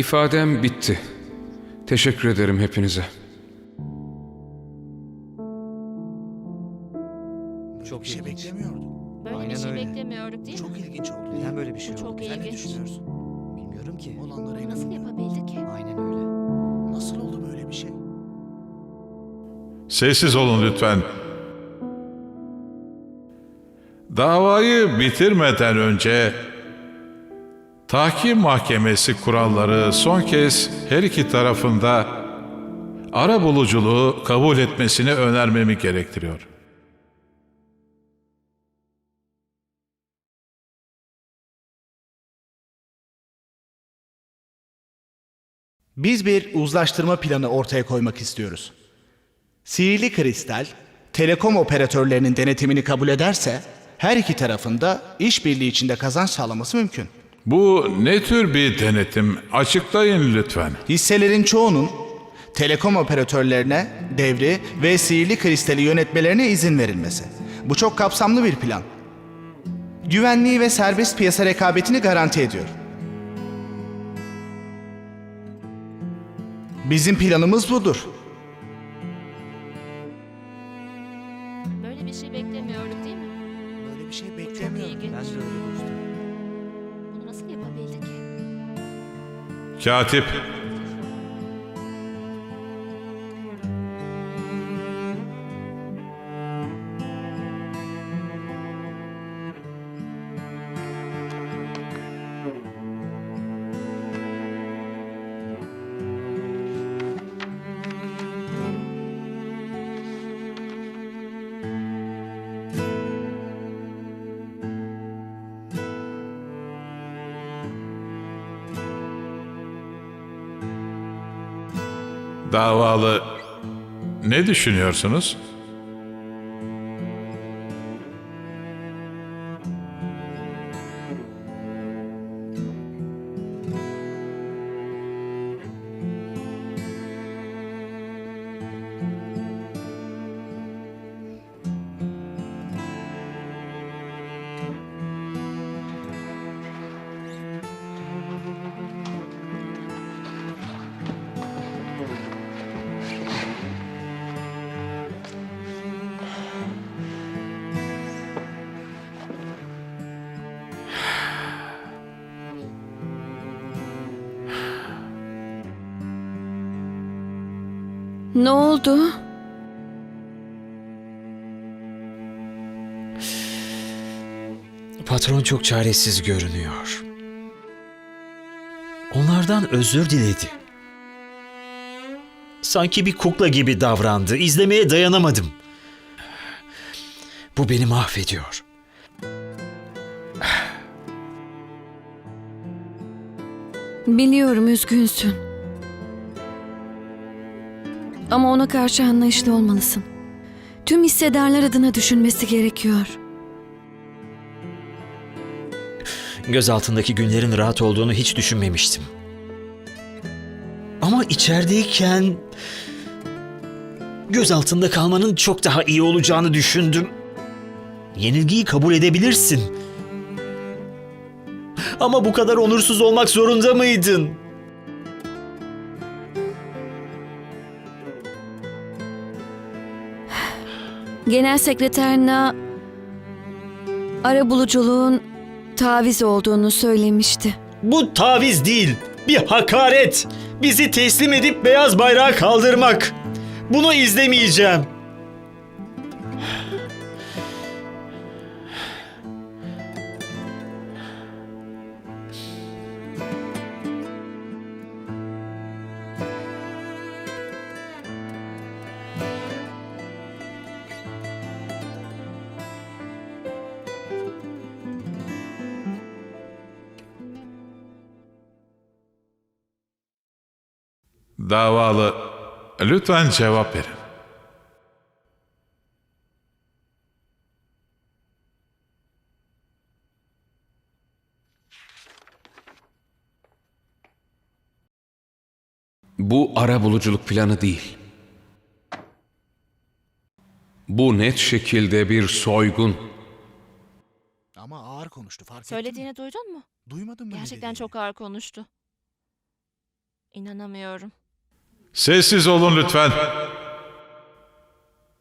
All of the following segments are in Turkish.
ifadem bitti. Teşekkür ederim hepinize. Çok bir şey ilginç. beklemiyordum. Böyle Aynen bir şey öyle. beklemiyorduk değil Çok mi? ilginç oldu. Neden böyle bir şey Bu oldu? çok Sen ne ilginç. düşünüyorsun? Bilmiyorum ki. Olanlara Nasıl inanamıyorum. yapabildi ki? Aynen öyle. Nasıl oldu böyle bir şey? Sessiz olun lütfen. Davayı bitirmeden önce tahkim mahkemesi kuralları son kez her iki tarafında ara buluculuğu kabul etmesini önermemi gerektiriyor. Biz bir uzlaştırma planı ortaya koymak istiyoruz. Sihirli kristal, telekom operatörlerinin denetimini kabul ederse her iki tarafında işbirliği içinde kazanç sağlaması mümkün. Bu ne tür bir denetim? Açıklayın lütfen. Hisselerin çoğunun telekom operatörlerine devri ve sihirli kristali yönetmelerine izin verilmesi. Bu çok kapsamlı bir plan. Güvenliği ve serbest piyasa rekabetini garanti ediyor. Bizim planımız budur. Böyle bir şey beklemiyorduk değil mi? Böyle bir şey beklemiyordum. Ben de öyle dostum. Katip, davalı ne düşünüyorsunuz? Ne oldu? Patron çok çaresiz görünüyor. Onlardan özür diledi. Sanki bir kukla gibi davrandı. İzlemeye dayanamadım. Bu beni mahvediyor. Biliyorum üzgünsün. Ama ona karşı anlayışlı olmalısın. Tüm hissedarlar adına düşünmesi gerekiyor. Göz altındaki günlerin rahat olduğunu hiç düşünmemiştim. Ama içerideyken göz altında kalmanın çok daha iyi olacağını düşündüm. Yenilgiyi kabul edebilirsin. Ama bu kadar onursuz olmak zorunda mıydın? Genel sekreter Na ara buluculuğun taviz olduğunu söylemişti. Bu taviz değil, bir hakaret. Bizi teslim edip beyaz bayrağı kaldırmak. Bunu izlemeyeceğim. Davalı, lütfen cevap verin. Bu ara buluculuk planı değil. Bu net şekilde bir soygun. Ama ağır konuştu fark ettin mi? Söylediğini duydun mu? Duymadım mı ne Gerçekten dediğini? çok ağır konuştu. İnanamıyorum. Sessiz olun lütfen.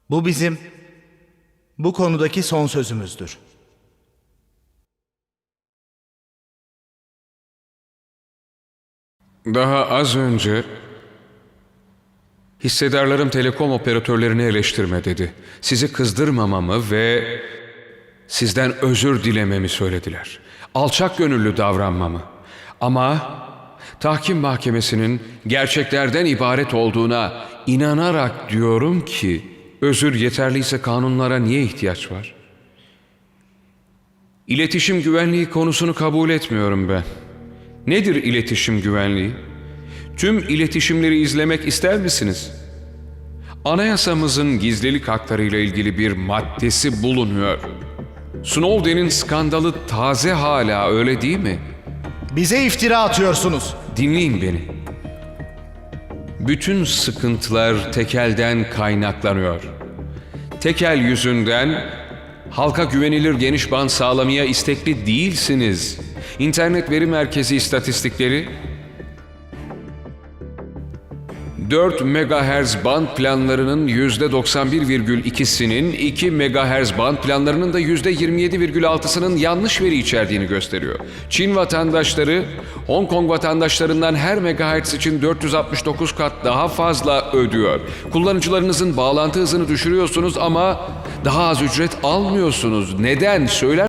Bu bizim bu konudaki son sözümüzdür. Daha az önce hissedarlarım telekom operatörlerini eleştirme dedi. Sizi kızdırmamamı ve sizden özür dilememi söylediler. Alçak gönüllü davranmamı. Ama tahkim mahkemesinin gerçeklerden ibaret olduğuna inanarak diyorum ki özür yeterliyse kanunlara niye ihtiyaç var? İletişim güvenliği konusunu kabul etmiyorum ben. Nedir iletişim güvenliği? Tüm iletişimleri izlemek ister misiniz? Anayasamızın gizlilik haklarıyla ilgili bir maddesi bulunuyor. Snowden'in skandalı taze hala öyle değil mi? Bize iftira atıyorsunuz. Dinleyin beni. Bütün sıkıntılar tekelden kaynaklanıyor. Tekel yüzünden halka güvenilir geniş band sağlamaya istekli değilsiniz. İnternet Veri Merkezi istatistikleri 4 MHz band planlarının %91,2'sinin 2 MHz band planlarının da %27,6'sının yanlış veri içerdiğini gösteriyor. Çin vatandaşları Hong Kong vatandaşlarından her MHz için 469 kat daha fazla ödüyor. Kullanıcılarınızın bağlantı hızını düşürüyorsunuz ama daha az ücret almıyorsunuz. Neden? Söyler